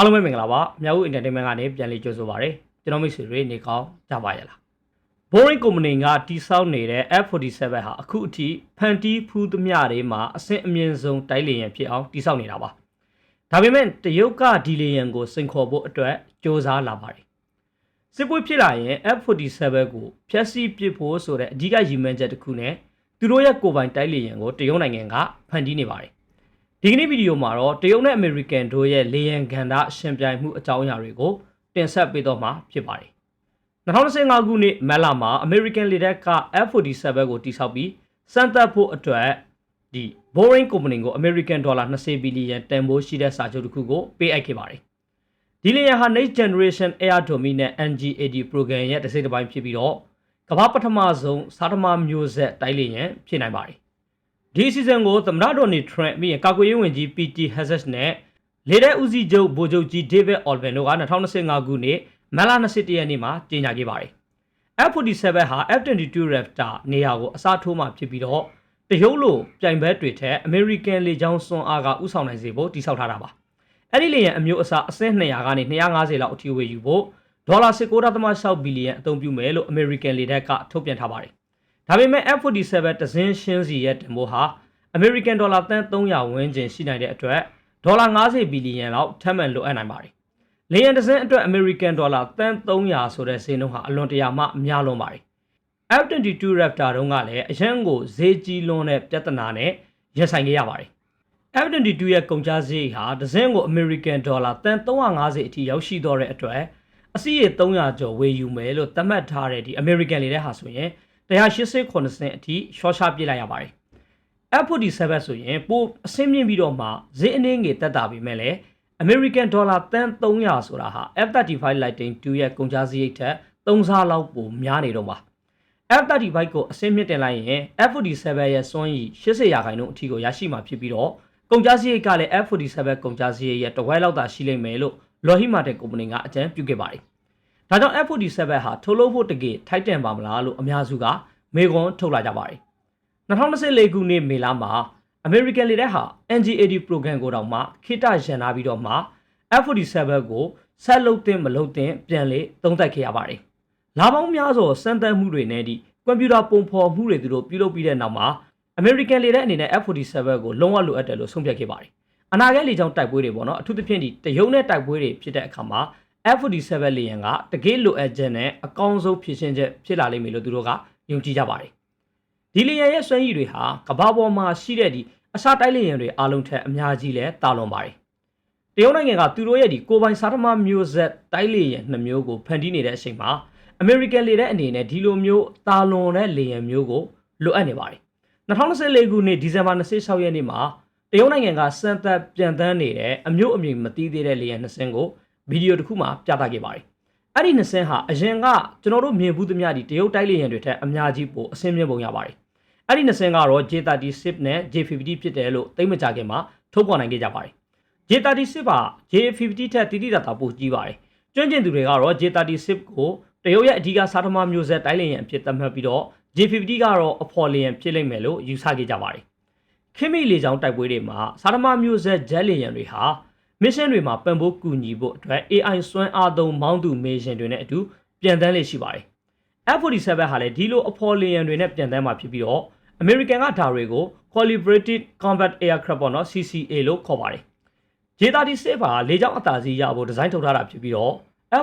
အားလုံးပဲမင်္ဂလာပါမြောက်ဦး entertainment ကနေပြန်လည်ကြိုဆိုပါရစေကျွန်တော်မိတ်ဆွေတွေနေကောင်းကြပါရဲ့လား Boring Company ကတိစောက်နေတဲ့ F47 ဟာအခုအထိဖန်တီးဖူးသမျှတွေမှာအဆင့်အမြင့်ဆုံးတိုက်လေယာဉ်ဖြစ်အောင်တိစောက်နေတာပါဒါပေမဲ့တရုတ်ကဒီလေယာဉ်ကိုစိန်ခေါ်ဖို့အတွက်စ조사လာပါတယ်စစ်ပွဲဖြစ်လာရင် F47 ကိုဖျက်ဆီးပစ်ဖို့ဆိုတဲ့အဓိကရည်မှန်းချက်တစ်ခုနဲ့သူတို့ရဲ့ကိုယ်ပိုင်တိုက်လေယာဉ်ကိုတရုတ်နိုင်ငံကဖန်တီးနေပါတယ် ဒီကနေ့ဗီဒီယိုမှာတော့တရုတ်နဲ့အမေရိကန်တို့ရဲ့လေယာဉ်ကဏ္ဍရှင်ပြိုင်မှုအကြောင်းအရာတွေကိုတင်ဆက်ပေးတော့မှာဖြစ်ပါတယ်။2025ခုနှစ်မတ်လမှာ American လေတပ်က F47 ကိုတိစောက်ပြီးစမ်းသပ်ဖို့အတွက်ဒီ Boeing Company ကို American Dollar 20ဘီလီယံတန်ဖိုးရှိတဲ့စာချုပ်တစ်ခုကိုပေးအပ်ခဲ့ပါတယ်။ဒီလေယာဉ်ဟာ Next Generation Air Dominant NGAD program ရဲ့တစ်စိတ်တစ်ပိုင်းဖြစ်ပြီးတော့ကမ္ဘာပထမဆုံးစားသမားမျိုးဆက်တိုက်လေယာဉ်ဖြစ်နိုင်ပါတယ်။ ဒီစီဇန်ကိုသမ္မတဒေါ်နီထရန့်ပြီးရင်ကာကွယ်ရေးဝန်ကြီး PT Hazard နဲ့လေတပ်ဦးစီးချုပ်ဗိုလ်ချုပ်ကြီး David Olben တို့က2025ခုနှစ်မတ်လ21ရက်နေ့မှာကြေညာခဲ့ပါတယ်။ F47 ဟာ F22 Raptor နေရာကိုအစားထိုးမှဖြစ်ပြီးတော့တရုတ်လိုပြိုင်ဘက်တွေထက် American လေကြောင်းစွမ်းအားကဥဆောင်နိုင်စေဖို့တည်ဆောက်ထားတာပါ။အဲ့ဒီလေယာဉ်အမျိုးအစားအဆင့်200ကနေ250လောက်အထိဝေယူဖို့ဒေါ်လာ19.6ဘီလီယံအသုံးပြုမယ်လို့ American လေတပ်ကထုတ်ပြန်ထားပါတယ်။ ဒါပေမဲ့ F47 တစင်းရှင်းစီရဲ့တင်မိုးဟာ American ဒေါ်လာတန်300ဝန်းကျင်ရှိနိုင်တဲ့အတွက်ဒေါ်လာ90ဘီလီယံလောက်ထပ်မံလိုအပ်နိုင်ပါတယ်။လေယာဉ်တစ်စင်းအတွက် American ဒေါ်လာတန်300ဆိုတဲ့ဈေးနှုန်းဟာအလွန်တရာမှများလွန်ပါတယ်။ F22 Raptor တုန်းကလည်းအရန်ကိုဈေးကြီးလွန်းတဲ့ပြဿနာနဲ့ရင်ဆိုင်ခဲ့ရပါတယ်။ F22 ရဲ့ကုန်ကျစရိတ်ဟာတစ်စင်းကို American ဒေါ်လာတန်350အထိရောက်ရှိတော့တဲ့အတွက်အစီးရေ300ကျော်ဝယ်ယူမယ်လို့သတ်မှတ်ထားတဲ့ဒီ American လေတဲ့ဟာဆိုရင် 189စင်အထိရှော့ချပစ်လိုက်ရပါတယ်။ F47 ဆိုရင်ပိုအဆင့်မြင့်ပြီးတော့မှဈေးအနည်းငယ်တက်တာပေမဲ့လည်း American Dollar တန်300ဆိုတာဟာ F35 Lightning 2ရဲ့ကုန်ကျစရိတ်ထက်3ဆလောက်ပိုများနေတော့ပါ F35 ကိုအဆင့်မြင့်တင်လိုက်ရင် F47 ရဲ့စွမ်းရည်80ရာခိုင်နှုန်းအထိကိုရရှိမှာဖြစ်ပြီးတော့ကုန်ကျစရိတ်ကလည်း F47 ကုန်ကျစရိတ်ရဲ့တစ်ဝက်လောက်သာရှိလိမ့်မယ်လို့ Lockheed Martin ကုမ္ပဏီကအကြံပြုခဲ့ပါတယ်။ ဒါကြောင့် F47 ဟာထုတ်လုပ်ဖို့တကယ်ထိုက်တန်ပါမလားလို့အများစုကမေခွန်းထုတ်လာကြပါတယ်။2024ခုနှစ်မေလမှာ American လေတပ်ဟာ NGAD program ကိုတောင်မှခိတရန်နာပြီးတော့မှ F47 ကိုဆက်လုပ်တင်မလုပ်တင်ပြန်လေသုံးသပ်ခဲ့ရပါတယ်။လာပေါင်းများစွာစမ်းသပ်မှုတွေနဲ့ဒီကွန်ပျူတာပုံဖော်မှုတွေသူတို့ပြုလုပ်ပြီးတဲ့နောက်မှာ American လေတပ်အနေနဲ့ F47 ကိုလုံးဝလိုအပ်တယ်လို့ဆုံးဖြတ်ခဲ့ပါတယ်။အနာဂတ်လေကြောင်းတိုက်ပွဲတွေပေါ့နော်အထူးသဖြင့်ဒီတရုတ်နဲ့တိုက်ပွဲတွေဖြစ်တဲ့အခါမှာ F47 လေယာဉ်ကတကယ်လိုအပ်ချက်နဲ့အကောင်းဆုံးဖြစ်ရှင်းချက်ဖြစ်လာလိမ့်မယ်လို့သူတို့ကယုံကြည်ကြပါတယ်။ဒီလေယာဉ်ရဲ့စွမ်းရည်တွေဟာကမ္ဘာပေါ်မှာရှိတဲ့ဒီအစားတိုက်လေယာဉ်တွေအားလုံးထက်အများကြီးလဲတာလွန်ပါတယ်။တရုတ်နိုင်ငံကသူတို့ရဲ့ဒီကိုပိုင်စားသမားမျိုးဆက်တိုက်လေယာဉ်နှစ်မျိုးကိုဖန်တီးနေတဲ့အချိန်မှာ American လေတဲ့အနေနဲ့ဒီလိုမျိုးတာလွန်တဲ့လေယာဉ်မျိုးကိုလိုအပ်နေပါတယ်။2024ခုနှစ်ဒီဇင်ဘာ26ရက်နေ့မှာတရုတ်နိုင်ငံကစမ်းသပ်ပြန်တန်းနေတဲ့အမျိုးအမည်မသိသေးတဲ့လေယာဉ်နှစ်စင်းကို ဗီဒီယိုတစ်ခုမှာပြသခဲ့ပါတယ်။အဲ့ဒီနှစ်စင်းဟာအရင်ကကျွန်တော်တို့မြင်ဘူးသမျှဒီတရုတ်တိုက်လေယာဉ်တွေထက်အများကြီးပိုအဆင့်မြင့်ပုံရပါတယ်။အဲ့ဒီနှစ်စင်းကတော့ J36 နဲ့ J50 ဖြစ်တယ်လို့သိမကြခင်မှာထုတ်ဖော်နိုင်ခဲ့ကြပါတယ်။ J36 က J50 ထက်တိတိတတ်တာပိုကြီးပါတယ်။ကျွမ်းကျင်သူတွေကတော့ J36 ကိုတရုတ်ရဲ့အဓိကစားသမားမျိုးဆက်တိုက်လေယာဉ်အဖြစ်သတ်မှတ်ပြီးတော့ J50 ကတော့အဖော်လေယာဉ်ဖြစ်လိမ့်မယ်လို့ယူဆခဲ့ကြပါတယ်။ခိမိလေကြောင်းတိုက်ပွဲတွေမှာစားသမားမျိုးဆက်ဂျက်လေယာဉ်တွေဟာ မစ်ရှင်တွေမှာပံ့ပိုးကူညီဖို့အတွက် AI စွမ်းအားသုံးမောင်းသူမေရှင်တွေနဲ့အတူပြန်တန်းလေ့ရှိပါတယ်။ F47 ဟာလည်းဒီလိုအဖော်လေယာဉ်တွေနဲ့ပြန်တန်းမှာဖြစ်ပြီးတော့ American ကဒါတွေကို Calibrated Combat Aircraft ပေါ့နော် CCA လို့ခေါ်ပါတယ်။ J36 ဟာလေကြောင်းအသာစီးရဖို့ဒီဇိုင်းထုတ်ထားတာဖြစ်ပြီးတော့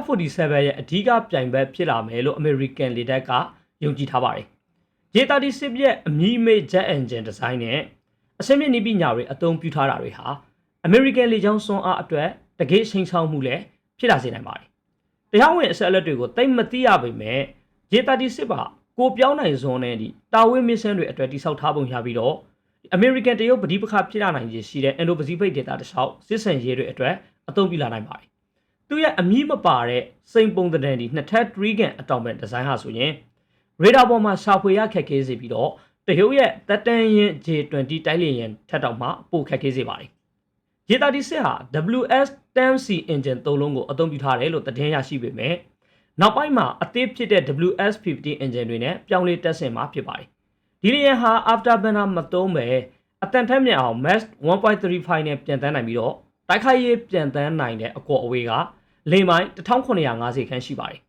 F47 ရဲ့အဓိကပြိုင်ဘက်ဖြစ်လာမယ်လို့ American လေတပ်ကယုံကြည်ထားပါတယ်။ J36 ရဲ့အမီးမေး jet engine ဒီဇိုင်းနဲ့အဆင့်မြင့်နည်းပညာတွေအသုံးပြုထားတာတွေဟာ American လေကြောင်းစွမ်းအားအတွက်တကယ်ချိန်ဆောင်မှုလည်းဖြစ်လာစေနိုင်ပါတယ်။တရားဝင်အဆက်အလက်တွေကိုတိတ်မသိရပေမဲ့ J36 ပါကိုပြောင်းနိုင်စွန်းနဲ့ဒီတာဝေးမစ်ရှင်တွေအတွက်တိစောက်ထားပုံရပြီးတော့ American တရုတ်ပဋိပက္ခဖြစ်လာနိုင်ခြေရှိတဲ့ Indo-Pacific ဒေသတစ်လျှောက်စစ်ဆင်ရေးတွေအတွက်အသုံးပြုလာနိုင်ပါတယ်။သူရဲ့အမီးမပါတဲ့စိန်ပုံတံဒီနှစ်ထပ်3ကန်အတောင်ပံဒီဇိုင်းဟာဆိုရင်ရေဒါပေါ်မှာရှာဖွေရခက်ခဲစေပြီးတော့တရုတ်ရဲ့တက်တန်ရင် J20 တိုက်လေယာဉ်ထက်တောင်မှပိုခက်ခဲစေပါတယ်။ J36 ဟာ WS-10C engine သုံးလုံးကိုအသုံးပြုထားတယ်လို့သတင်းရရှိပေမဲ့နောက်ပိုင်းမှာအသစ်ဖြစ်တဲ့ WS-50 engine တွေနဲ့ပြောင်းလဲတက်ဆင်မှာဖြစ်ပါတယ်။ဒီလေယာဉ်ဟာ afterburner မသုံးပဲအတန်ထက်မြက်အောင် Max 1.35နဲ့ပြန်တန်းနိုင်ပြီးတော့တိုက်ခိုက်ရေးပြန်တန်းနိုင်တဲ့အကောအဝေးကလေမိုင်း1950ခန်းရှိပါတယ်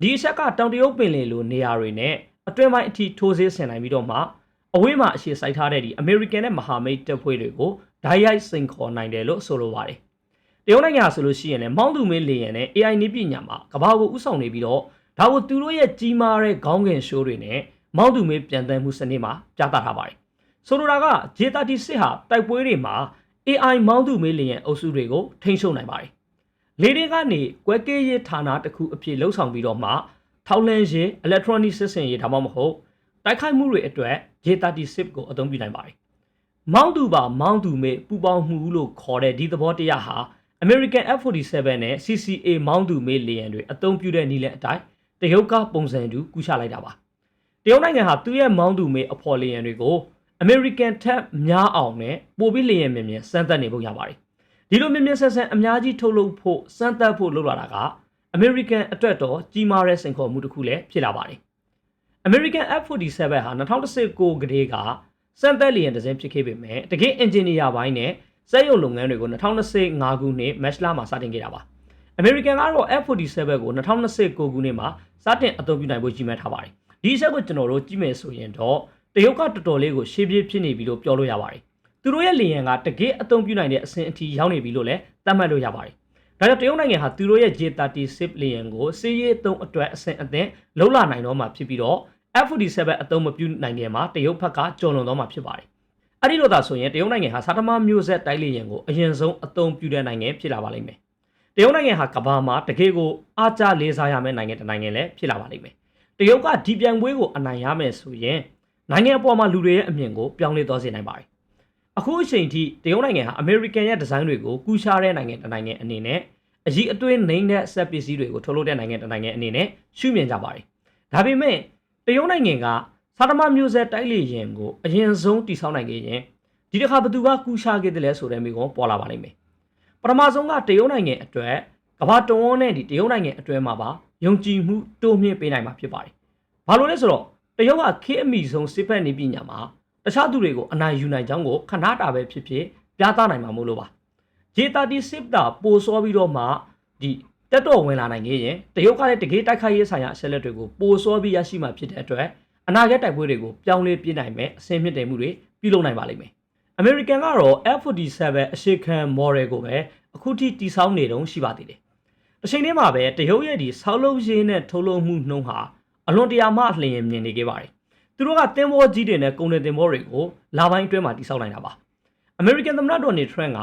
ဒီအချက်ကတောင်တရုတ်ပင်လယ်လိုနေရာတွေနဲ့အတွင်းပိုင်းအထိထိုးဆေးဆင်နိုင်ပြီးတော့မှအဝေးမှာအရှိစိုက်ထားတဲ့ဒီအမေရိကန်နဲ့မဟာမိတ်တပ်ဖွဲ့တွေကို ဓာတ်ရိုက်စိန်ခေါ်နိုင်တယ်လို့ဆိုလိုပါတယ်တရုတ်နိုင်ငံဆိုလို့ရှိရင်လည်းမောင်းသူမဲလေရင်နဲ့ AI နည်းပညာမှာကမ္ဘာကိုဥဆောင်နေပြီးတော့ဒါကိုသူတို့ရဲ့ကြီးမားတဲ့ခေါင်းငင်ရှိုးတွေနဲ့မောင်းသူမဲပြန်တန်းမှုစနစ်မှာကြားသထားပါတယ်ဆိုလိုတာက J36 ဟာတိုက်ပွဲတွေမှာ AI မောင်းသူမဲလေရင်အုပ်စုတွေကိုထိန်းချုပ်နိုင်ပါတယ်လေတွေကနေကွဲကဲရေးဌာနတစ်ခုအဖြစ်လှုပ်ဆောင်ပြီးတော့မှထောက်လန်းရေး electronic စစ်စင်ရေးဒါမှမဟုတ်တိုက်ခိုက်မှုတွေအတွက် J36 ကိုအသုံးပြုနိုင်ပါတယ်။ မောင်းသူပါမောင်းသူမေပူပေါင်းမှုလို့ခေါ်တဲ့ဒီသဘောတရားဟာ American F47 နဲ့ CCA မောင်းသူမေလေယာဉ်တွေအသုံးပြုတဲ့နည်းလမ်းအတိုင်းတရုတ်ကပုံစံတူကူးချလိုက်တာပါ။တရုတ်နိုင်ငံဟာသူ့ရဲ့မောင်းသူမေအဖော်လေယာဉ်တွေကို American ထက်များအောင်နဲ့ပိုပြီးလေယာဉ်မြင်မြင်စမ်းသပ်နေပုံရပါတယ်။ဒီလိုမြင်မြင်ဆန်းဆန်းအများကြီးထုတ်လုပ်ဖို့စမ်းသပ်ဖို့လုပ်လာတာက American အတွက်တော့ကြီးမားတဲ့စိန်ခေါ်မှုတစ်ခုလည်းဖြစ်လာပါတယ်။ American F47 ဟာ2019ကတည်းက စမ်းသပ်လေယာဉ်တစ်စင်းဖြစ်ခဲ့ပေမဲ့တကယ်အင်ဂျင်နီယာပိုင်းနဲ့စက်ရုံလုပ်ငန်းတွေကို2025ခုနှစ်မတ်လမှာစတင်ခဲ့တာပါ။ American ကတော့ F47 ကို2029ခုနှစ်မှာစတင်အသုံးပြုနိုင်ဖို့ကြီးမှတ်ထားပါတယ်။ဒီအချက်ကိုကျွန်တော်တို့ကြည့်မယ်ဆိုရင်တော့တရုတ်ကတော်တော်လေးကိုရှေးပြေးဖြစ်နေပြီလို့ပြောလို့ရပါတယ်။သူတို့ရဲ့လေယာဉ်ကတကယ်အသုံးပြုနိုင်တဲ့အဆင့်အထိရောက်နေပြီလို့လည်းသတ်မှတ်လို့ရပါတယ်။ဒါကြောင့်တရုတ်နိုင်ငံဟာသူတို့ရဲ့ J36 လေယာဉ်ကိုစီးရေးအသုံးအတွက်အဆင့်အသင့်လှုပ်လာနိုင်တော့မှာဖြစ်ပြီးတော့ F47 အသုံးမပြုနိုင်တဲ့မှာတရုတ်ဘက်ကကျော်လွန်တော့မှာဖြစ်ပါတယ်။အဲ့ဒီလိုသာဆိုရင်တရုတ်နိုင်ငံဟာစာတမမျိုးဆက်တိုက်လေယာဉ်ကိုအရင်ဆုံးအသုံးပြုတဲ့နိုင်ငံဖြစ်လာပါလိမ့်မယ်။တရုတ်နိုင်ငံဟာကမ္ဘာမှာတကယ်ကိုအားကျလေးစားရမယ့်နိုင်ငံတစ်နိုင်ငံလည်းဖြစ်လာပါလိမ့်မယ်။တရုတ်ကဒီပြိုင်ပွဲကိုအနိုင်ရမယ်ဆိုရင်နိုင်ငံအပေါ်မှာလူတွေရဲ့အမြင်ကိုပြောင်းလဲသွားစေနိုင်ပါတယ်။အခုအချိန်ထိတရုတ်နိုင်ငံဟာအမေရိကန်ရဲ့ဒီဇိုင်းတွေကိုကူးရှားတဲ့နိုင်ငံတစ်နိုင်ငံအနေနဲ့အကြီးအသွေးနှိမ့်တဲ့ဆက်ပစ္စည်းတွေကိုထုတ်လုပ်တဲ့နိုင်ငံတစ်နိုင်ငံအနေနဲ့ရှုမြင်ကြပါတယ်။ဒါပေမဲ့ တရုတ်နိုင်ငံကစာတမမျိုးဆက်တိုက်လေရင်ကိုအရင်ဆုံးတည်ဆောက်နိုင်ခဲ့ရင်ဒီတစ်ခါဘသူကကူးရှားခဲ့တယ်လဲဆိုတဲ့မိကုံပေါ်လာပါလိမ့်မယ်။ပထမဆုံးကတရုတ်နိုင်ငံအတွက်ကမ္ဘာတဝန်းနဲ့ဒီတရုတ်နိုင်ငံအတွဲမှာပါယုံကြည်မှုတိုးမြင့်ပေးနိုင်မှာဖြစ်ပါတယ်။ဘာလို့လဲဆိုတော့တရုတ်ကခေတ်အမိဆုံးစစ်ဖက်နေပညာမှာတခြားသူတွေကိုအနိုင်ယူနိုင်ကြောင်းကိုခဏတာပဲဖြစ်ဖြစ်ပြသနိုင်မှာမို့လို့ပါ J36 တာပိုစောပြီးတော့မှဒီ တက်တော့ဝင်လာနိုင်ခဲ့ရင်တရုတ်ကလည်းတကယ်တိုက်ခိုက်ရေးဆိုင်ရာအချက်လက်တွေကိုပိုစောပြီးရရှိမှဖြစ်တဲ့အတွက်အနာဂတ်တိုက်ပွဲတွေကိုပြောင်းလဲပြနိုင်မဲ့အဆင့်မြင့်တယ်မှုတွေပြုလုပ်နိုင်ပါလိမ့်မယ်။ American ကတော့ F47 အရှိခံ model ကိုပဲအခုထိတည်ဆောက်နေတုန်းရှိပါသေးတယ်။တစ်ချိန်တည်းမှာပဲတရုတ်ရဲ့ဒီဆောက်လုပ်ရေးနဲ့ထုတ်လုပ်မှုနှုန်းဟာအလွန်တရာမှလျင်မြင်နေခဲ့ပါတယ်။သူတို့ကတင်ဘောကြီးတွေနဲ့ကုန်တဲ့တင်ဘောတွေကိုလာပိုင်းအတွင်းမှာတိစောက်နိုင်တာပါ။ American သမ္မတဒေါ်နယ်ထရန့်က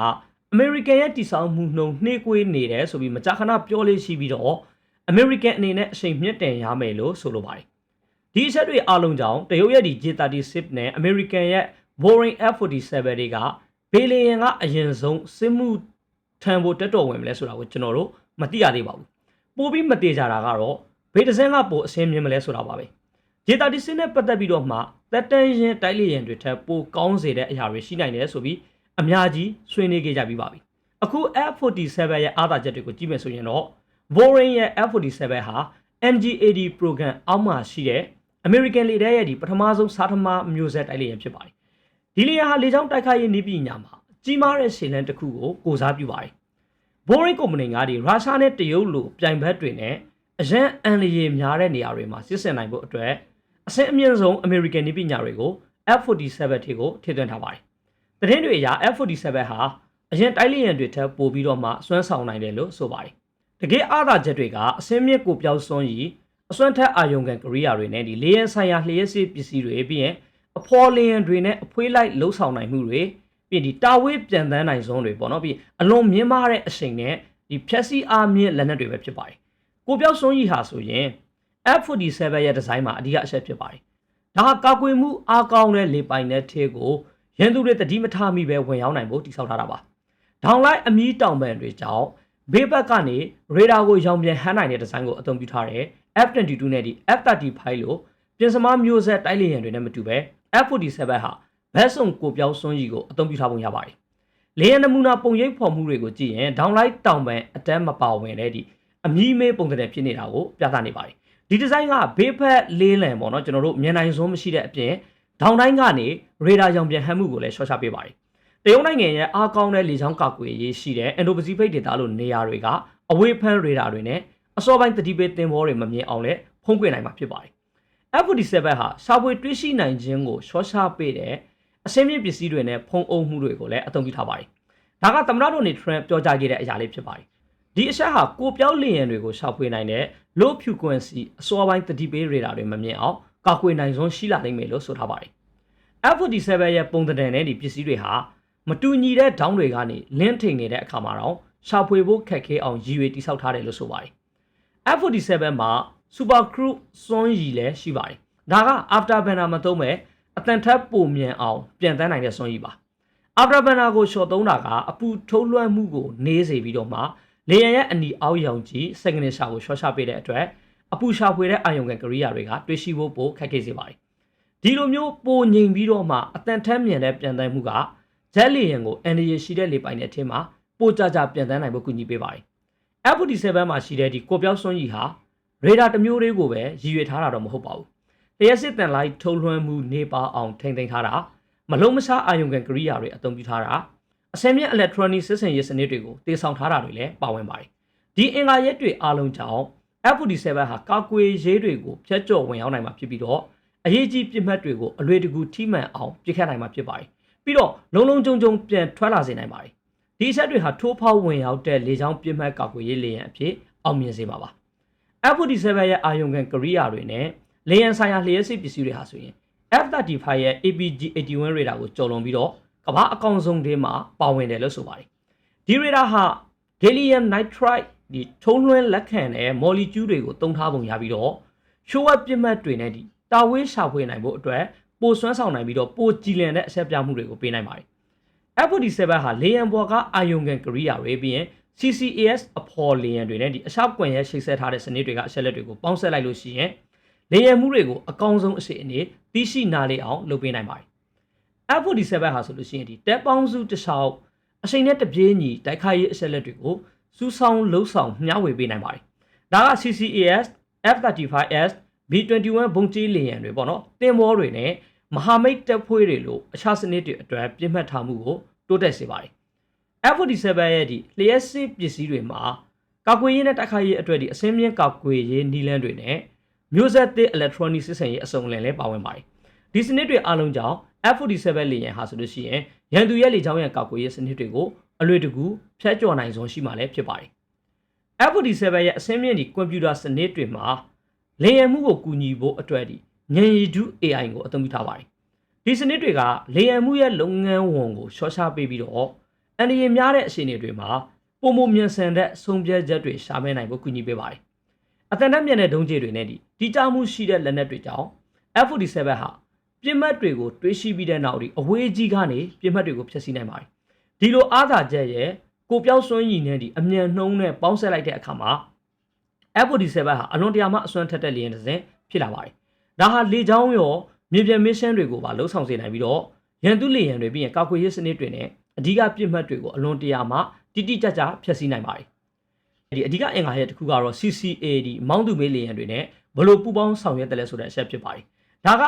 American ရဲ့တိစောက်မှုနှုန်းနှေးကွေးနေတယ်ဆိုပြီးမကြာခဏပြောလေးရှိပြီးတော့ American အနေနဲ့အချိန်မြင့်တင်ရမယ်လို့ဆိုလိုပါတယ်။ဒီအချက်တွေအားလုံးကြောင့်တရုတ်ရဲ့ဒီ J36 နဲ့ American ရဲ့ Boeing F47 တွေကဘေလီယံကအရင်ဆုံးစစ်မှုထံဖို့တက်တော်ဝင်မလဲဆိုတာကိုကျွန်တော်တို့မသိရသေးပါဘူး။ပိုပြီးမတေကြတာကတော့ဘေးတစ်စင်းကပိုအဆင်းမြင်မလဲဆိုတာပါပဲ။ J36 နဲ့ပတ်သက်ပြီးတော့မှတက်တန်ရင်တိုက်လေရင်တွေထက်ပိုကောင်းစေတဲ့အရာတွေရှိနိုင်တယ်ဆိုပြီး အများကြီးဆွေးနွေးခဲ့ကြပြီးပါပြီ။အခု F47 ရဲ့အားသာချက်တွေကိုကြည့်မယ်ဆိုရင်တော့ Boeing ရဲ့ F47 ဟာ NGAD program အောက်မှာရှိတဲ့ American လေတပ်ရဲ့ဒီပထမဆုံးစားထမမျိုးဆက်တိုက်လေယာဉ်ဖြစ်ပါတယ်။ဒီလေယာဉ်ဟာလေကြောင်းတိုက်ခိုက်ရေးနည်းပညာမှာကြီးမားတဲ့ရှေ့လန်းတစ်ခုကိုကိုစားပြုပါတယ်။ Boeing ကုမ္ပဏီကဒီရုရှားနဲ့တရုတ်လိုပြိုင်ဘက်တွေနဲ့အရန်အန်လျေများတဲ့နေရာတွေမှာစစ်ဆင်နိုင်ဖို့အတွက်အဆင့်အမြင့်ဆုံး American နည်းပညာတွေကို F47 ထိကိုထည့်သွင်းထားပါတယ်။ သတင်းတွေအရ F47 ဟာအရင်တိုက်လေယာဉ်တွေထက်ပိုပြီးတော့မှစွမ်းဆောင်နိုင်တယ်လို့ဆိုပါတယ်။တကယ်အားသာချက်တွေကအစင်းမြင့်ကိုပြောင်းစွန်းရီအစွမ်းထက်အာယုံခံကရိယာတွေနဲ့ဒီလေယာဉ်ဆိုင်ရာလျှက်စစ်ပစ္စည်းတွေပြီးရင်အဖော်လေယာဉ်တွေနဲ့အဖွေးလိုက်လှုပ်ဆောင်နိုင်မှုတွေပြီးဒီတာဝေးပြန်တန်းနိုင်ဆုံးတွေပေါ့နော်ပြီးအလွန်မြင့်မားတဲ့အချိန်နဲ့ဒီဖြက်စီအားမြင့်လက်နက်တွေပဲဖြစ်ပါတယ်ကိုပြောက်စွန်းကြီးဟာဆိုရင် F47 ရဲ့ဒီဇိုင်းမှာအဓိကအချက်ဖြစ်ပါတယ်ဒါဟာကာကွယ်မှုအားကောင်းတဲ့လေပိုင်တဲ့ထဲကို ရန်သူတွေတတိမထားမိပဲဝင်ရောက်နိုင်ဖို့တည်ဆောက်ထားတာပါဒေါင်လိုက်အမီးတောင်ပန်တွေကြောင့်ဘေးဘက်ကနေရေဒါကိုရောင်ပြန်ဟမ်းနိုင်တဲ့ဒီဇိုင်းကိုအသုံးပြုထားတဲ့ F22 နဲ့ဒီ F35 လို့ပြင်စမားမျိုးဆက်တိုက်လေယာဉ်တွေနဲ့မတူပဲ F47 ဟာဘက်ဆုံကိုပြောင်းစွန်းကြီးကိုအသုံးပြုထားပုံရပါတယ်။လေယာဉ်နမူနာပုံရိပ်ဖော်မှုတွေကိုကြည့်ရင်ဒေါင်လိုက်တောင်ပန်အတန်းမပါဝင်တဲ့ဒီအမီးမေးပုံစံဖြစ်နေတာကိုပြသနေပါတယ်။ဒီဒီဇိုင်းကဘေးဖက်လေးလံပေါ့နော်ကျွန်တော်တို့မြင်နိုင်စွမ်းမရှိတဲ့အပြင် ဒေါင်တိုင်းကနေရေဒါရောင်ပြန်ဟမ်းမှုကိုလည်းရှော့ချပေးပါတယ်တရုတ်နိုင်ငံရဲ့အားကောင်းတဲ့လေကြောင်းကာကွယ်ရေးရှိတဲ့အင်ဒိုပစိဖိတ်ဒေသလိုနေရာတွေကအဝေးဖမ်းရေဒါတွေနဲ့အစောပိုင်းတတိပေးတင်ဘောတွေမမြင်အောင်လဲဖုံးကွယ်နိုင်မှာဖြစ်ပါတယ်။ F47 ဟာရှာဖွေတွေ့ရှိနိုင်ခြင်းကိုရှော့ရှာပေးတဲ့အစင်းမြင့်ပစ္စည်းတွေနဲ့ဖုံးအုပ်မှုတွေကိုလည်းအသုံးပြုထားပါတယ်။ဒါကသမ္မတတို့နေ Trump ပြောကြားခဲ့တဲ့အရာလေးဖြစ်ပါတယ်။ဒီအချက်ဟာကိုပြောင်းလေယာဉ်တွေကိုရှာဖွေနိုင်တဲ့ low frequency အစောပိုင်းတတိပေးရေဒါတွေမမြင်အောင် ကာကွယ်နိုင်စွမ်းရှိလာနိုင်မယ်လို့ဆိုထားပါတယ်။ F47 ရဲ့ပုံသဏ္ဍာန်နဲ့ဒီပစ္စည်းတွေဟာမတူညီတဲ့ဒေါင်းတွေကနေလင်းထိန်နေတဲ့အခါမှာတော့ရှာဖွေဖို့ခက်ခဲအောင်ရည်ရွယ်တိစောက်ထားတယ်လို့ဆိုပါတယ်။ F47 မှာ Super Crew စွမ်းရည်လည်းရှိပါတယ်။ဒါက After Banner မသုံးမဲ့အတန်ထက်ပိုမြန်အောင်ပြန်တန်းနိုင်တဲ့စွမ်းရည်ပါ။ After Banner ကိုရှော့သုံးတာကအပူထုတ်လွှမ်းမှုကိုနေစေပြီးတော့မှလေယာဉ်ရဲ့အနီအောက်ရောင်ကြီးစက္ကန့်ရှာကိုရှော့ချပေးတဲ့အတွက် အပူရှာဖွေတဲ့အာယုံကန်ကရိယာတွေကတွေးရှိဖို့ပိုခက်ခဲစေပါတယ်။ဒီလိုမျိုးပိုငိမ်ပြီးတော့မှအတန်ထက်မြန်တဲ့ပြန်တန်းမှုကဂျက်လီယန်ကိုအန်ဒီရရှိတဲ့လေပိုင်တဲ့အထင်းမှာပိုကြကြပြန်တန်းနိုင်ဖို့ကူညီပေးပါတယ်။ F47 မှာရှိတဲ့ဒီကိုပြောက်စွန်းကြီးဟာရေဒါတစ်မျိုးလေးကိုပဲရည်ရွယ်ထားတာတော့မဟုတ်ပါဘူး။လျှက်စစ်တန်လိုက်ထုံလွှမ်းမှုနေပါအောင်ထိမ့်သိမ်းထားတာမလုံးမစားအာယုံကန်ကရိယာတွေအသုံးပြုထားတာအစင်းမြင့် electronic စစ်စင်ရေးစနစ်တွေကိုတည်ဆောက်ထားတာတွေလည်းပါဝင်ပါတယ်။ဒီအင်္ဂါရက်တွေအားလုံးကြောင့် F47 ဟာကာကွယ်ရေးတွေကိုဖျက်ကျော်ဝင်ရောက်နိုင်မှာဖြစ်ပြီးတော့အရေးကြီးပြစ်မှတ်တွေကိုအလွယ်တကူထိမှန်အောင်ပြစ်ခတ်နိုင်မှာဖြစ်ပါတယ်။ပြီးတော့လုံလုံခြုံခြုံပြန်ထွက်လာစေနိုင်ပါတယ်။ဒီအချက်တွေဟာထိုးဖောက်ဝင်ရောက်တဲ့လေကြောင်းပြစ်မှတ်ကာကွယ်ရေးလေယာဉ်အဖြစ်အောင်မြင်စေမှာပါ။ F47 ရဲ့အာယုံကန်ကရိယာတွေနဲ့လေယာဉ်ဆိုင်ရာလျှက်စစ်ပစ္စည်းတွေဟာဆိုရင် F35 ရဲ့ APG81 ရေဒါကိုကျော်လွန်ပြီးတော့ကမ္ဘာအကောင်ဆုံးတွေမှာပါဝင်တယ်လို့ဆိုပါတယ်။ဒီရေဒါဟာ gallium nitride ဒီထုံးလွှဲလက်ခံတဲ့မော်လီကျူးတွေကိုတုံးထားပုံရပြီးတော့ရှိုးဝက်ပြစ်မှတ်တွေနဲ့ဒီတာဝေးရှာဖွေနိုင်ဖို့အတွက်ပိုစွမ်းဆောင်နိုင်ပြီးတော့ပိုကြည်လင်တဲ့အဆက်ပြမှုတွေကိုပေးနိုင်ပါတယ်။ F47 ဟာလေယာဉ်ပေါ်ကအာယုံကန်ကရိယာတွေပြီးရင် CCAS အဖော်လေယာဉ်တွေနဲ့ဒီအရှောက်ကွန်ရဲ့ရှိတ်ဆက်ထားတဲ့စနစ်တွေကအချက်လက်တွေကိုပေါင်းဆက်လိုက်လို့ရှိရင်လေယာဉ်မှုတွေကိုအကောင်းဆုံးအစီအနေသိရှိနားလေအောင်လုပ်ပေးနိုင်ပါတယ်။ F47 ဟာဆိုလို့ရှိရင်ဒီတက်ပေါင်းစုတစ်လျှောက်အချိန်နဲ့တပြေးညီတိုက်ခိုက်ရေးအချက်လက်တွေကို စူးဆောင်းလှုပ်ဆောင်မျှဝေပေးနိုင်ပါတယ်။ဒါက CCAS F35S B21 ဘုံကြီးလေယာဉ်တွေပေါ့နော်။တင်မောတွေနဲ့မဟာမိတ်တပ်ဖွဲ့တွေလိုအခြားစနစ်တွေအတွက်ပြစ်မှတ်ထားမှုကိုတိုးတက်စေပါတယ်။ F47 ရဲ့ဒီလျှက်စစ်ပစ္စည်းတွေမှာကာကွယ်ရေးနဲ့တိုက်ခိုက်ရေးအတွက်ဒီအစင်းမြင့်ကာကွယ်ရေးနည်းလမ်းတွေနဲ့မျိုးဆက်သစ် electronic စစ်ဆင်ရေးအစုံလင်လည်းပါဝင်ပါတယ်။ဒီစနစ်တွေအားလုံးကြောင့် F47 လေယာဉ်ဟာဆိုလို့ရှိရင်ရန်သူရဲ့လေကြောင်းရန်ကာကွယ်ရေးစနစ်တွေကို အလွယ်တကူဖျက်ကျော်နိုင်စွမ်းရှိမှလည်းဖြစ်ပါတယ်။ F47 ရဲ့အစင်းမြင့်ဒီကွန်ပျူတာစနစ်တွေမှာလေယာဉ်မှုကိုကူညီဖို့အတွက်ဒီဉာဏ်ရည်တု AI ကိုအသုံးပြုထားပါတယ်။ဒီစနစ်တွေကလေယာဉ်မှုရဲ့လုပ်ငန်းဝန်ကိုရှော့ချပေးပြီးတော့အန်ဒီရင်များတဲ့အခြေအနေတွေမှာပုံမမြန်ဆန်တဲ့ဆုံးဖြတ်ချက်တွေရှာမဲနိုင်ဖို့ကူညီပေးပါတယ်။အတန်တမြန်တဲ့ဒုံးကျည်တွေနဲ့ဒီတိကျမှုရှိတဲ့လက်နက်တွေကြောင့် F47 ဟာပြစ်မှတ်တွေကိုတွေးရှိပြီးတဲ့နောက်ဒီအဝေးကြီးကနေပြစ်မှတ်တွေကိုဖျက်ဆီးနိုင်ပါတယ်။ ဒီလိုအားသာချက်ရဲ့ကိုပြောက်စွန်းရည်နဲ့ဒီအမြန်နှုံးနဲ့ပေါင်းဆက်လိုက်တဲ့အခါမှာ F47 ဟာအလွန်တရာမှအစွမ်းထက်တဲ့လေယာဉ်တစ်စင်းဖြစ်လာပါတယ်။ဒါဟာလေကြောင်းရောမြေပြင်မစ်ရှင်တွေကိုပါလှုပ်ဆောင်စေနိုင်ပြီးတော့ရန်သူလေယာဉ်တွေပြီးရင်ကာကွယ်ရေးစနစ်တွေနဲ့အဓိကပြစ်မှတ်တွေကိုအလွန်တရာမှတိတိကျကျဖျက်ဆီးနိုင်ပါတယ်။ဒီအဓိကအင်္ဂါရဲ့တစ်ခုကတော့ CCA ဒီမောင်းသူမေးလေယာဉ်တွေနဲ့ဘလို့ပူပေါင်းဆောင်ရွက်တယ်လဲဆိုတဲ့အချက်ဖြစ်ပါတယ်။ဒါက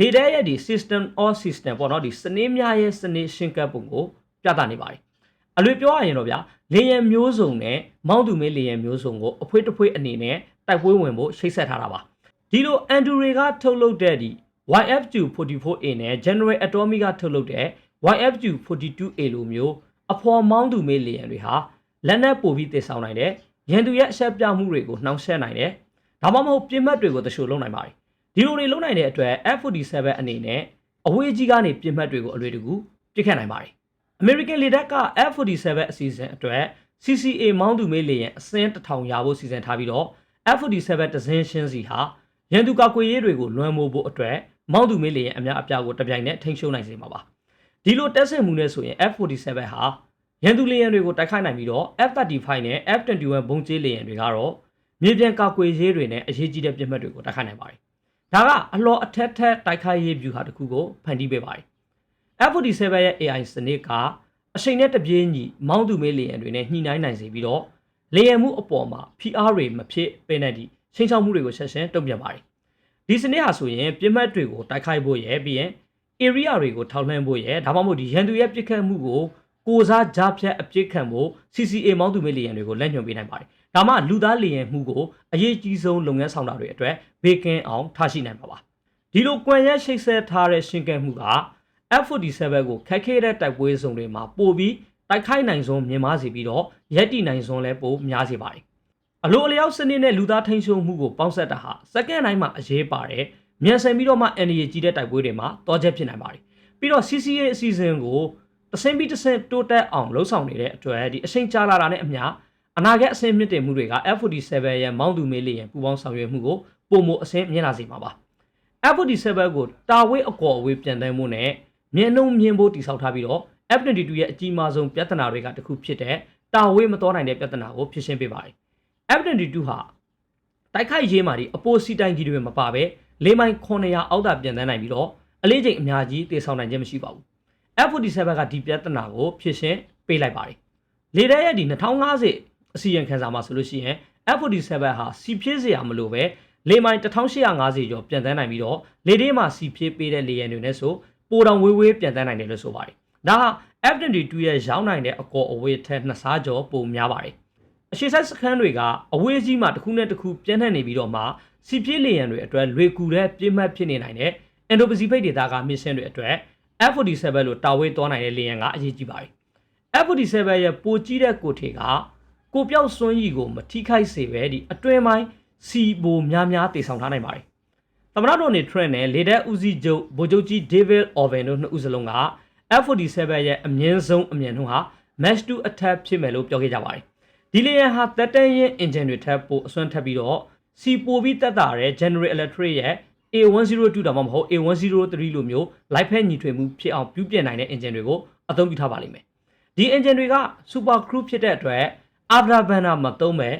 လေတဲရဲ့ဒီ system or system ပေါ့နော်ဒီစနစ်များရဲ့စနစ်ရှင်းကပ်ပုံကို ပြသနေပါတယ်။အလွေပြောရရင်တော့ဗျာလေယာဉ်မျိုးစုံနဲ့မောင်းသူမေးလေယာဉ်မျိုးစုံကိုအဖွေးတဖွေးအနေနဲ့တိုက်ပွဲဝင်ဖို့ရှိတ်ဆက်ထားတာပါ။ဒီလိုအန်ဒူတွေကထုတ်လုပ်တဲ့ဒီ YFQ44A နဲ့ General Atomic ကထုတ်လုပ်တဲ့ YFQ42A လိုမျိုးအဖော်မောင်းသူမေးလေယာဉ်တွေဟာလက်နက်ပို့ပြီးတည်ဆောင်နိုင်တယ်။ရန်သူရဲ့အဆက်ပြမှုတွေကိုနှောင့်ယှက်နိုင်တယ်။ဒါမှမဟုတ်ပြစ်မှတ်တွေကိုတရှို့လုပ်နိုင်ပါတယ်။ဒီလိုတွေလုပ်နိုင်တဲ့အတွက် F47 အနေနဲ့အဝေးကြီးကနေပြစ်မှတ်တွေကိုအလွယ်တကူပြစ်ခတ်နိုင်ပါတယ်။ American လေတပ်က F47 အစီအစဉ်အတွက် CCA မောင်းသူမေးလေယာဉ်အစင်းတစ်ထောင်ရဖို့စီစဉ်ထားပြီးတော့ F47 ဒဇင်းရှင်းစီဟာရန်သူကာကွယ်ရေးတွေကိုလွှမ်းမိုးဖို့အတွက်မောင်းသူမေးလေယာဉ်အများအပြားကိုတပြိုင်နက်ထိန်းချုပ်နိုင်စေမှာပါဒီလိုတက်ဆင်မှုနဲ့ဆိုရင် F47 ဟာရန်သူလေယာဉ်တွေကိုတိုက်ခိုက်နိုင်ပြီးတော့ F35 နဲ့ F21 ဘုံကျင်းလေယာဉ်တွေကတော့မြေပြင်ကာကွယ်ရေးတွေနဲ့အရေးကြီးတဲ့ပြစ်မှတ်တွေကိုတိုက်ခိုက်နိုင်ပါတယ်ဒါကအလော်အထက်ထက်တိုက်ခိုက်ရေးဗျူဟာတစ်ခုကိုဖန်တီးပေးပါတယ် F47 ရဲ့ AI စနစ်ကအချိန်နဲ့တပြေးညီမောင်းသူမေးလေယာဉ်တွေနဲ့ညှိနှိုင်းနိုင်စေပြီးတော့လေယာဉ်မှုအပေါ်မှာ PR တွေမဖြစ်ပေးနိုင်သည့်ချိန်ချောက်မှုတွေကိုဆက်ရှင်တုံ့ပြန်ပါတယ်ဒီစနစ်ဟာဆိုရင်ပြစ်မှတ်တွေကိုတိုက်ခိုက်ဖို့ရပြီးရင် area တွေကိုထောက်လှမ်းဖို့ရယ်ဒါမှမဟုတ်ဒီရန်သူရဲ့ပြစ်ခတ်မှုကိုကိုစားကြားဖြတ်အပြစ်ခံဖို့ CCA မောင်းသူမေးလေယာဉ်တွေကိုလက်ညှိုးပေးနိုင်ပါတယ်။ဒါမှလူသားလေယာဉ်မှုကိုအရေးကြီးဆုံးလုပ်ငန်းဆောင်တာတွေအတွက်ဘေးကင်းအောင်ထားရှိနိုင်မှာပါ။ဒီလိုကွန်ရက်ရှိတ်ဆက်ထားတဲ့ရှင်းကဲမှုက F47 ကိုခက်ခဲတဲ့တိုက်ပွဲဇုံတွေမှာပို့ပြီးတိုက်ခိုက်နိုင်ဆုံးမြင်မာစေပြီးတော့ရက်တီနိုင်ဆုံးလည်းပိုများစေပါတယ်။အလိုအလျောက်စနစ်နဲ့လူသားထိန်းချုပ်မှုကိုပေါင်းစပ်တာဟာစက္ကန့်တိုင်းမှာအရေးပါတယ်။မြန်ဆန်ပြီးတော့မှ NRA ကြီးတဲ့တိုက်ပွဲတွေမှာတောချက်ဖြစ်နိုင်ပါတယ်။ပြီးတော့ CCA အစီအစဉ်ကိုတဆင်းပြီးတဆင်းတိုးတက်အောင်လှုပ်ဆောင်နေတဲ့အတွက်ဒီအချိန်ကြာလာတာနဲ့အမျှအနာဂတ်အဆင့်မြင့်တင်မှုတွေက F47 ရဲ့မောင်းသူမေးလျင်ပူပေါင်းဆောင်ရွက်မှုကိုပုံမအဆင့်မြင့်လာစေမှာပါ။ F47 ကိုတာဝေးအကော်အဝေးပြန်တမ်းမှုနဲ့ မြင်းနှုံမြင်းဖို့တိစောက်ထားပြီးတော့ F22 ရဲ့အကြီးမားဆုံးပြဿနာတွေကတစ်ခုဖြစ်တဲ့တာဝေးမတော်နိုင်တဲ့ပြဿနာကိုဖြေရှင်းပေးပါတယ်။ F22 ဟာတိုက်ခိုက်ရေးမှာဒီအပိုစီတိုင်ကြီးတွေမပါဘဲလေးမိုင်900အောက်သာပြန်တမ်းနိုင်ပြီးတော့အလေးချိန်အများကြီးတည်ဆောင်နိုင်ခြင်းမရှိပါဘူး။ F47 ကဒီပြဿနာကိုဖြေရှင်းပေးလိုက်ပါတယ်။လေတဲ့ရဲ့ဒီ2050အစီရင်ခံစာမှာဆိုလို့ရှိရင် F47 ဟာစီဖြည့်စရာမလိုပဲလေမိုင်1850ကျော်ပြန်တန်းနိုင်ပြီးတော့လေထဲမှာစီဖြည့်ပေးတဲ့လေယာဉ်တွေနဲ့ဆို ပိုတောင်ဝေးဝေးပြန်တန်းနိုင်တယ်လို့ဆိုပါတယ်။ဒါဟာ F22 ရဲ့ရောင်းနိုင်တဲ့အကော်အဝေးထက်နှစ်ဆကျော်ပိုများပါတယ်။အရှိဆိုင်စခန်းတွေကအဝေးကြီးမှတစ်ခုနဲ့တစ်ခုပြန့်နှံ့နေပြီးတော့မှစီဖြည့်လေယာဉ်တွေအတွက်လွေကူတဲ့ပြည့်မှတ်ဖြစ်နေနိုင်တဲ့အင်ဒိုပစိဖိတ်ဒေသကမစ်ရှင်တွေအတွက် F47 လို့တာဝေးသွားနိုင်တဲ့လေယာဉ်ကအရေးကြီးပါတယ်။ F47 ရဲ့ပိုကြီးတဲ့ကိုထေကကိုပြောက်စွန်းကြီးကိုမထိခိုက်စေပဲဒီအတွင်းပိုင်းစီဘိုများများတည်ဆောင်ထားနိုင်ပါတယ်။ သမရတော်နေထရက်နဲ့လေတက်ဦးစီးချုပ်ဗိုလ်ချုပ်ကြီး David Orban တို့နှစ်ဦးစလုံးက F47 ရဲ့အမြင့်ဆုံးအမြန်နှုန်းဟာ Match 2 attack ဖြစ်မယ်လို့ပြောခဲ့ကြပါတယ်။ဒီလေယာဉ်ဟာတက်တန်ရင် engine တွေထပ်ပိုအစွမ်းထပ်ပြီးတော့စီပိုပြီးတက်တာတဲ့ General Electric ရဲ့ A102 တောင်မှမဟုတ် A103 လိုမျိုးလိုက်ဖက်ညီထွေမှုဖြစ်အောင်ပြုပြင်နိုင်တဲ့ engine တွေကိုအသုံးပြုထားပါလိမ့်မယ်။ဒီ engine တွေက super crew ဖြစ်တဲ့အတွက်အာဗရာဘန်နာမသုံးမဲ့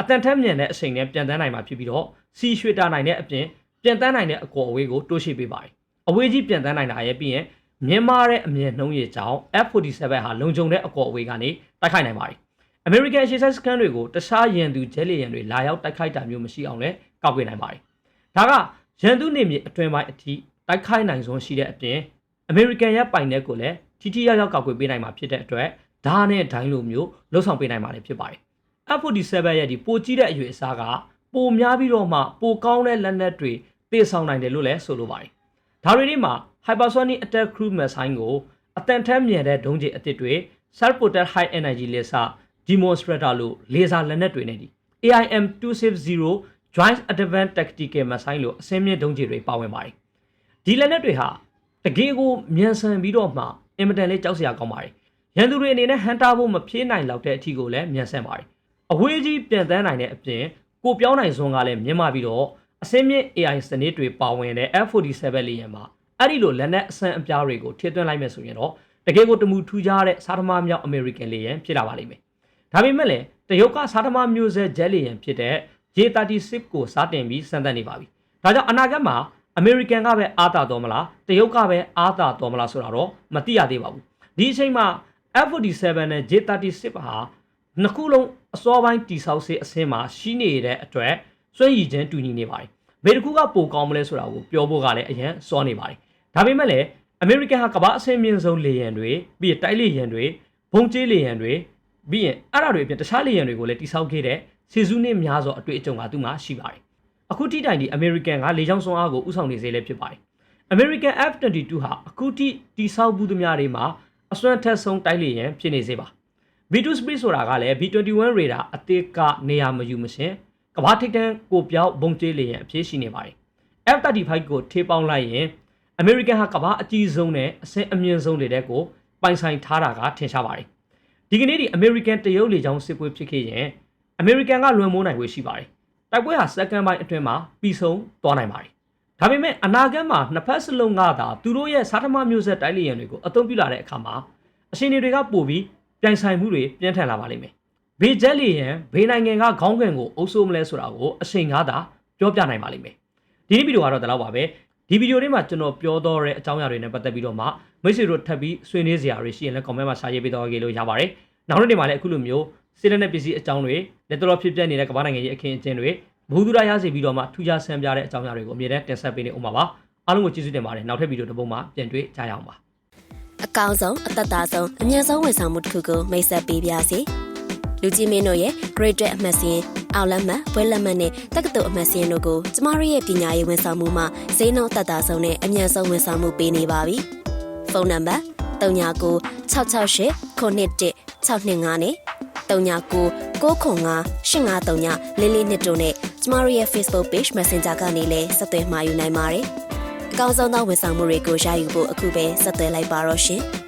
အတန်ထက်မြန်တဲ့အချိန်နဲ့ပြန်တန်းနိုင်မှာဖြစ်ပြီးတော့စီရွှေတာနိုင်တဲ့အပြင် ပြန်တန်းနိုင်တဲ့အကော်အဝေးကိုတိုးရှိပေးပါတယ်။အဝေးကြီးပြန်တန်းနိုင်တာရဲ့ပြီးရင်မြန်မာတဲ့အမြင့်နှုံးရကြောင်း F47 ဟာလုံခြုံတဲ့အကော်အဝေးကနေတိုက်ခိုက်နိုင်ပါတယ်။ American ရှေ့ဆက်စကန်တွေကိုတခြားရန်သူဂျဲလီရန်တွေလာရောက်တိုက်ခိုက်တာမျိုးမရှိအောင်လည်းကောက်ွယ်နိုင်ပါတယ်။ဒါကရန်သူနေမြေအတွင်းပိုင်းအထိတိုက်ခိုက်နိုင်စွမ်းရှိတဲ့အပြင် American ရဲ့ပိုင်တဲ့ကိုလည်းထိထိရောက်ရောက်ကောက်ွယ်ပေးနိုင်မှာဖြစ်တဲ့အတွက်ဓာတ်နဲ့ဒိုင်းလိုမျိုးလှုပ်ဆောင်ပေးနိုင်မှာလည်းဖြစ်ပါတယ်။ F47 ရဲ့ဒီပိုကြီးတဲ့အရွယ်အစားက ပိုများပြီးတော့မှပိုကောင်းတဲ့လက်နက်တွေတေဆောင်နိုင်တယ်လို့လည်းဆိုလိုပါတယ်။ဒါတွေဒီမှာ Hypersonic Attack Cruise Missile ကိုအတန်ထက်မြန်တဲ့ဒုံးကျည်အသစ်တွေ Self Protect High Energy Laser Demonstrator လို့လေဆာလက်နက်တွေနဲ့ဒီ AIM 260 Joint Advanced Tactical Missile လို့အစင်းမြင့်ဒုံးကျည်တွေပါဝင်ပါတယ်။ဒီလက်နက်တွေဟာတကယ်ကိုမြန်ဆန်ပြီးတော့မှအင်မတန်လေးကြောက်စရာကောင်းပါတယ်။ရန်သူတွေအနေနဲ့ဟန်တာဖို့မဖြေးနိုင်လောက်တဲ့အထီကိုလည်းမြန်ဆန်ပါတယ်။အဝေးကြီးပြန်တန်းနိုင်တဲ့အပြင် ကိုပြောင်းနိုင်စွမ်းကလည်းမြင့်မာပြီးတော့အစင်းမြင့် AI စနစ်တွေပါဝင်တဲ့ F47 လေယာဉ်မှာအဲ့ဒီလိုလက်နက်အဆန်းအပြားတွေကိုထည့်သွင်းလိုက်မယ်ဆိုရင်တော့တကယ်ကိုတမူထူးခြားတဲ့စားသမားမြောက်အမေရိကန်လေယာဉ်ဖြစ်လာပါလိမ့်မယ်။ဒါပေမဲ့လည်းတရုတ်ကစားသမားမျိုးဆက်ဂျက်လေယာဉ်ဖြစ်တဲ့ J36 ကိုစားတင်ပြီးစမ်းသပ်နေပါပြီ။ဒါကြောင့်အနာဂတ်မှာအမေရိကန်ကပဲအားသာတော်မလားတရုတ်ကပဲအားသာတော်မလားဆိုတာတော့မသိရသေးပါဘူး။ဒီအချိန်မှာ F47 နဲ့ J36 ဟာ နှစ်ခုလုံးအစောပိုင်းတိဆောက်စေအဆင်းမှာရှိနေတဲ့အတွက်စွန့်ရည်ခြင်းတူညီနေပါတယ်။ဘယ်တစ်ခုကပိုကောင်းမလဲဆိုတာကိုပြောဖို့ကလည်းအရင်စောနေပါတယ်။ဒါပေမဲ့လည်းအမေရိကန်ဟာကမ္ဘာအဆင့်မြင့်ဆုံးလေယာဉ်တွေပြီးရင်တိုက်လေယာဉ်တွေဘုံကျဲလေယာဉ်တွေပြီးရင်အဲ့ဒါတွေအပြင်တခြားလေယာဉ်တွေကိုလည်းတိဆောက်ခဲ့တဲ့စီစုနှစ်များစွာအတွေ့အကြုံကသူ့မှာရှိပါတယ်။အခုထိတိုင်ဒီအမေရိကန်ကလေကြောင်းစွမ်းအားကိုဥဆောင်နေစေလည်းဖြစ်ပါတယ်။ American F22 ဟာအခုထိတိဆောက်မှုသမျှတွေမှာအစွမ်းထက်ဆုံးတိုက်လေယာဉ်ဖြစ်နေစေပါ။ V2 Space ဆိုတာကလည်း V21 radar အသေးကနေရာမယူမရှင်ကမ္ဘာထိပ်တန်းကိုပြောက်ဘုံကျဲလေယာဉ်အဖြစ်ရှိနေပါတယ်။ F35 ကိုထေးပေါင်းလိုက်ရင်အမေရိကန်ဟာကမ္ဘာအကြီးဆုံးနဲ့အဆင့်အမြင့်ဆုံးတွေတဲ့ကိုပိုင်ဆိုင်ထားတာကထင်ရှားပါတယ်။ဒီကနေ့ဒီအမေရိကန်တရုတ်လေကြောင်းစစ်ပွဲဖြစ်ခဲ့ရင်အမေရိကန်ကလွန်မိုးနိုင်ဝေရှိပါတယ်။တိုက်ပွဲဟာစက္ကန့်ပိုင်းအတွင်းမှာပြီးဆုံးသွားနိုင်ပါတယ်။ဒါပေမဲ့အနာဂတ်မှာနှစ်ဖက်စလုံးကသာသူတို့ရဲ့စားသမားမျိုးဆက်တိုက်လေယာဉ်တွေကိုအသုံးပြုလာတဲ့အခါမှာအရှင်တွေကပို့ပြီး ပြိုင်ဆိုင်မှုတွေပြင်းထန်လာပါလိမ့်မယ်။ဘေဂျက်လေယာဉ်ဘေးနိုင်ငံကခေါင်းကန်ကိုအုပ်စိုးမလဲဆိုတာကိုအချိန်ကားသာပြောပြနိုင်ပါလိမ့်မယ်။ဒီဗီဒီယိုကတော့ဒီလောက်ပါပဲ။ဒီဗီဒီယိုလေးမှာကျွန်တော်ပြောတော့တဲ့အကြောင်းအရာတွေနဲ့ပတ်သက်ပြီးတော့မှမိတ်ဆွေတို့ထပ်ပြီးဆွေးနွေးစရာတွေရှိရင်လည်း comment မှာရှာရေးပေးတော့ကြလို့ရပါတယ်။နောက်နေ့မှာလည်းအခုလိုမျိုးစစ်လက်နက်ပစ္စည်းအကြောင်းတွေလက်တော်ဖြစ်ပြနေတဲ့ကမ္ဘာနိုင်ငံရဲ့အခင်းအကျင်းတွေဘုသူရရစေပြီးတော့မှထူးခြားဆန်းပြတဲ့အကြောင်းအရာတွေကိုအမြဲတမ်းတင်ဆက်ပေးနေဦးမှာပါအားလုံးကိုကျေးဇူးတင်ပါတယ်နောက်ထပ်ဗီဒီယိုတစ်ပုဒ်မှာပြန်တွေ့ကြရအောင်ပါ အကောင်းဆုံးအသက်သာဆုံးအမြတ်ဆုံးဝန်ဆောင်မှုတစ်ခုကိုမိတ်ဆက်ပေးပါစီလူကြီးမင်းတို့ရဲ့ Great အမှတ်စဉ်အောင်လက်မှတ်ဘွဲလက်မှတ်နဲ့တက္ကသိုလ်အမှတ်စဉ်တို့ကိုကျမတို့ရဲ့ပညာရေးဝန်ဆောင်မှုမှာဈေးနှုန်းသက်သာဆုံးနဲ့အမြတ်ဆုံးဝန်ဆောင်မှုပေးနေပါပြီဖုန်းနံပါတ်39 668 91 625နဲ့39 995 8539လေးလေးနှစ်တို့နဲ့ကျမတို့ရဲ့ Facebook Page Messenger ကနေလည်းဆက်သွယ်မှာယူနိုင်ပါတယ်အ ကောင်းဆုံးသောဝန်ဆောင်မှုတွေကိုရယူဖို့အခုပဲဆက်သွယ်လိုက်ပါတော့ရှင်။